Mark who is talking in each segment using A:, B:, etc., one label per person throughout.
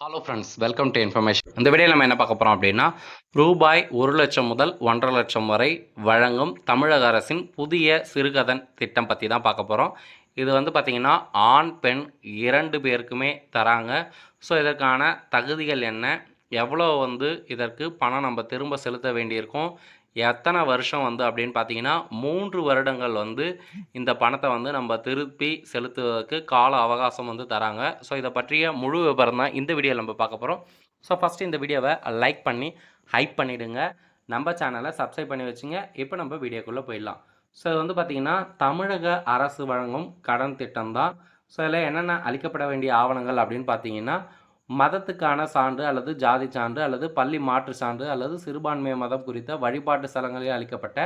A: Hello friends welcome to information இந்த video நம்ம என்ன பார்க்க போகிறோம் அப்படின்னா ரூபாய் ஒரு லட்சம் முதல் ஒன்றரை லட்சம் வரை வழங்கும் தமிழக அரசின் புதிய சிறுகதன் திட்டம் பற்றி தான் பார்க்க போகிறோம் இது வந்து பார்த்திங்கன்னா ஆண் பெண் இரண்டு பேருக்குமே தராங்க. ஸோ இதற்கான தகுதிகள் என்ன? எவ்வளோ வந்து இதற்கு பணம் நம்ம திரும்ப செலுத்த வேண்டியிருக்கும்? எத்தனை வருஷம் வந்து அப்படின்னு பார்த்தீங்கன்னா மூன்று வருடங்கள் வந்து இந்த பணத்தை வந்து நம்ம திருப்பி செலுத்துவதற்கு கால அவகாசம் வந்து தராங்க. ஸோ இதை பற்றிய முழு விவரம் தான் இந்த வீடியோவில் நம்ம பார்க்க போகிறோம் ஸோ ஃபஸ்ட்டு இந்த வீடியோவை லைக் பண்ணி ஹைப் பண்ணிவிடுங்க நம்ம சேனலை சப்ஸ்கிரைப் பண்ணி வச்சுங்க. இப்போ நம்ம வீடியோக்குள்ளே போயிடலாம். ஸோ இது வந்து பார்த்திங்கன்னா தமிழக அரசு வழங்கும் கடன் திட்டம் தான். ஸோ இதில் என்னென்ன அளிக்கப்பட வேண்டிய ஆவணங்கள் அப்படின்னு பார்த்தீங்கன்னா மதத்துக்கான சான்று அல்லது ஜாதி சான்று அல்லது பள்ளி மாற்று சான்று அல்லது சிறுபான்மை மதம் குறித்த வழிபாட்டு ஸ்தலங்களில் அளிக்கப்பட்ட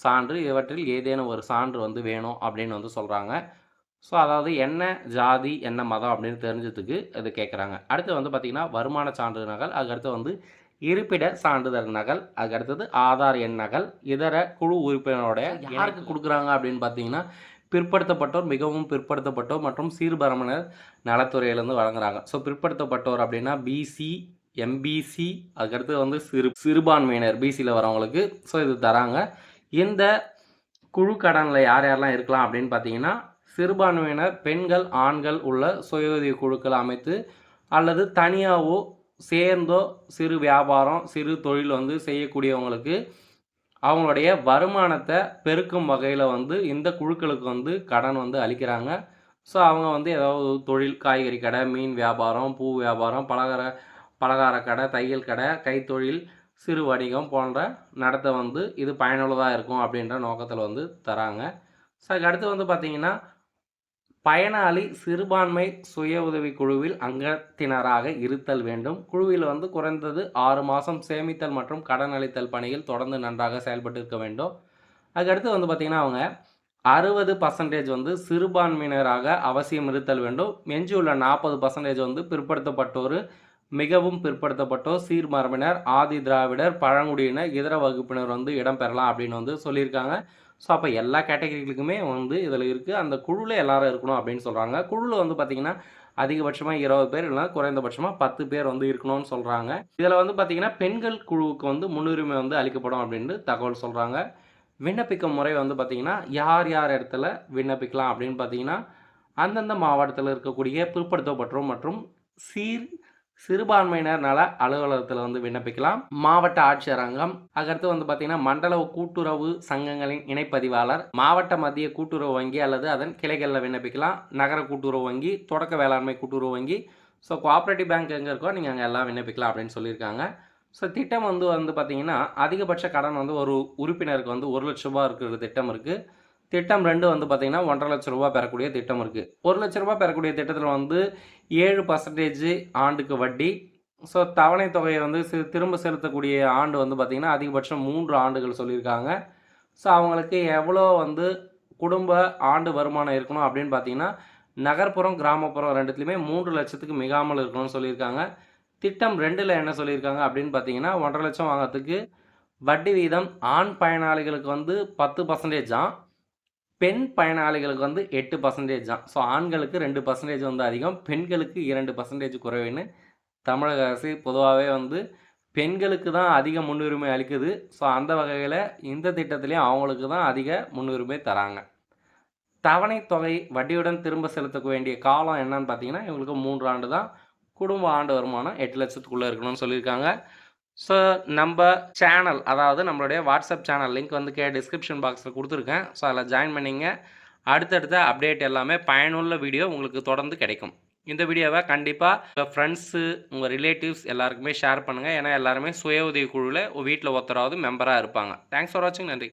A: சான்று இவற்றில் ஏதேனும் ஒரு சான்று வந்து வேணும் அப்படின்னு வந்து சொல்கிறாங்க ஸோ அதாவது என்ன ஜாதி என்ன மதம் அப்படின்னு தெரிஞ்சதுக்கு இது கேட்குறாங்க அடுத்து வந்து பார்த்திங்கன்னா வருமான சான்று நகல் அதுக்கடுத்து வந்து இருப்பிட சான்றிதழ் நகல் அதுக்கடுத்தது ஆதார் எண் நகல் இதர குழு உறுப்பினரோட யாருக்கு கொடுக்குறாங்க அப்படின்னு பார்த்தீங்கன்னா பிற்படுத்தப்பட்டோர் மிகவும் பிற்படுத்தப்பட்டோர் மற்றும் சீர்பரம்பினர் நலத்துறையிலேருந்து வழங்குறாங்க. ஸோ பிற்படுத்தப்பட்டோர் அப்படின்னா பிசி எம்பிசி அதுக்கடுத்து வந்து சிறு சிறுபான்மையினர் பிசியில் வரவங்களுக்கு ஸோ இது தராங்க. இந்த குழு கடனில் யார் யாரெல்லாம் இருக்கலாம் அப்படின்னு பார்த்தீங்கன்னா சிறுபான்மையினர் பெண்கள் ஆண்கள் உள்ள சுய உதவி குழுக்கள் அமைத்து அல்லது தனியாகவோ சேர்ந்தோ சிறு வியாபாரம் சிறு தொழில் வந்து செய்யக்கூடியவங்களுக்கு அவங்களுடைய வருமானத்தை பெருக்கும் வகையில் வந்து இந்த குழுக்களுக்கு வந்து கடன் வந்து அளிக்கிறாங்க. ஸோ அவங்க வந்து ஏதாவது தொழில் காய்கறி கடை மீன் வியாபாரம் பூ வியாபாரம் பலகார பலகார கடை தையல் கடை கைத்தொழில் சிறு வணிகம் போன்ற நடத்த வந்து இது பயனுள்ளதாக இருக்கும் அப்படின்ற நோக்கத்தில் வந்து தராங்க. ஸோ அதுக்கு அடுத்து வந்து பார்த்திங்கன்னா பயனாளி சிறுபான்மை சுய உதவி குழுவில் அங்கத்தினராக இருத்தல் வேண்டும். குழுவில் வந்து குறைந்தது ஆறு மாதம் சேமித்தல் மற்றும் கடன் அளித்தல் பணியில் தொடர்ந்து நன்றாக செயல்பட்டு இருக்க வேண்டும். அதுக்கடுத்து வந்து பார்த்திங்கன்னா அவங்க அறுபது பர்சன்டேஜ் வந்து சிறுபான்மையினராக அவசியம் இருத்தல் வேண்டும். எஞ்சியுள்ள நாற்பது பர்சன்டேஜ் வந்து பிற்படுத்தப்பட்டோர் மிகவும் பிற்படுத்தப்பட்டோர் சீர்மரபினர் ஆதி திராவிடர் பழங்குடியினர் இதர வகுப்பினர் வந்து இடம்பெறலாம் அப்படின்னு வந்து சொல்லியிருக்காங்க. ஸோ அப்போ எல்லா கேட்டகரிகளுக்குமே வந்து இதில் இருக்குது அந்த குழுவில் எல்லாரும் இருக்கணும் அப்படின்னு சொல்கிறாங்க குழுவில் வந்து பார்த்திங்கன்னா அதிகபட்சமாக இருபது பேர் இல்லைனா குறைந்தபட்சமாக பத்து பேர் வந்து இருக்கணும்னு சொல்கிறாங்க இதில் வந்து பார்த்திங்கன்னா பெண்கள் குழுவுக்கு வந்து முன்னுரிமை வந்து அளிக்கப்படும் அப்படின்னு தகவல் சொல்கிறாங்க விண்ணப்பிக்கும் முறை வந்து பார்த்திங்கன்னா யார் யார் இடத்துல விண்ணப்பிக்கலாம் அப்படின்னு பார்த்தீங்கன்னா அந்தந்த மாவட்டத்தில் இருக்கக்கூடிய பிற்படுத்தப்பட்டோர் மற்றும் சீர் சிறுபான்மையினர் நல அலுவலகத்தில் வந்து விண்ணப்பிக்கலாம். மாவட்ட ஆட்சியர் அங்கம். அதுக்கடுத்து வந்து பார்த்தீங்கன்னா மண்டல கூட்டுறவு சங்கங்களின் இணைப்பதிவாளர். மாவட்ட மத்திய கூட்டுறவு வங்கி அல்லது அதன் கிளைகளில் விண்ணப்பிக்கலாம். நகர கூட்டுறவு வங்கி தொடக்க வேளாண்மை கூட்டுறவு வங்கி. ஸோ கோஆப்ரேட்டிவ் பேங்க் எங்கே இருக்கோ நீங்கள் அங்கே எல்லாம் விண்ணப்பிக்கலாம் அப்படின்னு சொல்லியிருக்காங்க. ஸோ திட்டம் வந்து வந்து பார்த்தீங்கன்னா அதிகபட்ச கடன் வந்து ஒரு உறுப்பினருக்கு வந்து ஒரு லட்ச ரூபா இருக்கிற திட்டம் இருக்குது திட்டம் ரெண்டு வந்து பார்த்திங்கன்னா ஒன்றரை லட்ச ரூபா பெறக்கூடிய திட்டம் இருக்குது ஒரு லட்ச ரூபா பெறக்கூடிய திட்டத்தில் வந்து ஏழு பர்சன்டேஜ் ஆண்டுக்கு வட்டி. ஸோ தவணை தொகையை வந்து திரும்ப செலுத்தக்கூடிய ஆண்டு வந்து பார்த்திங்கன்னா அதிகபட்சம் மூன்று ஆண்டுகள் சொல்லியிருக்காங்க. ஸோ அவங்களுக்கு எவ்வளோ வந்து குடும்ப ஆண்டு வருமானம் இருக்கணும் அப்படின்னு பார்த்தீங்கன்னா நகர்ப்புறம் கிராமப்புறம் ரெண்டுத்துலேயுமே மூன்று லட்சத்துக்கு மிகாமல் இருக்கணும்னு சொல்லியிருக்காங்க. திட்டம் ரெண்டில் என்ன சொல்லியிருக்காங்க அப்படின்னு பார்த்தீங்கன்னா ஒன்றரை லட்சம் வாங்கிறதுக்கு வட்டி வீதம் ஆண் பயனாளிகளுக்கு வந்து பத்து பர்சன்டேஜ் தான் பெண் பயனாளிகளுக்கு வந்து எட்டு பர்சன்டேஜ் தான். ஸோ ஆண்களுக்கு ரெண்டு பர்சன்டேஜ் வந்து அதிகம். பெண்களுக்கு இரண்டு பர்சன்டேஜ் குறைவுன்னு தமிழக அரசு பொதுவாகவே வந்து பெண்களுக்கு தான் அதிக முன்னுரிமை அளிக்குது. ஸோ அந்த வகையில் இந்த திட்டத்துலேயும் அவங்களுக்கு தான் அதிக முன்னுரிமை தராங்க. தவணை தொகை வட்டியுடன் திரும்ப செலுத்த வேண்டிய காலம் என்னன்னு பார்த்தீங்கன்னா இவங்களுக்கு மூன்று ஆண்டு தான். குடும்ப ஆண்டு வருமானம் எட்டு லட்சத்துக்குள்ளே இருக்கணும்னு சொல்லியிருக்காங்க. ஸோ நம்ம சேனல் அதாவது நம்மளுடைய வாட்ஸ்அப் சேனல் லிங்க் வந்து கே டிஸ்கிரிப்ஷன் பாக்ஸில் கொடுத்துருக்கேன். ஸோ அதில் ஜாயின் பண்ணிங்க. அடுத்தடுத்த அப்டேட் எல்லாமே பயனுள்ள வீடியோ உங்களுக்கு தொடர்ந்து கிடைக்கும். இந்த வீடியோவை கண்டிப்பாக உங்கள் ஃப்ரெண்ட்ஸு உங்கள் ரிலேட்டிவ்ஸ் எல்லாருக்குமே ஷேர் பண்ணுங்கள் ஏன்னா எல்லாருமே சுய உதவி குழுவில் வீட்டில் ஒருத்தராவது மெம்பராக இருப்பாங்க. தேங்க்ஸ் ஃபார் வாட்சிங் நன்றி.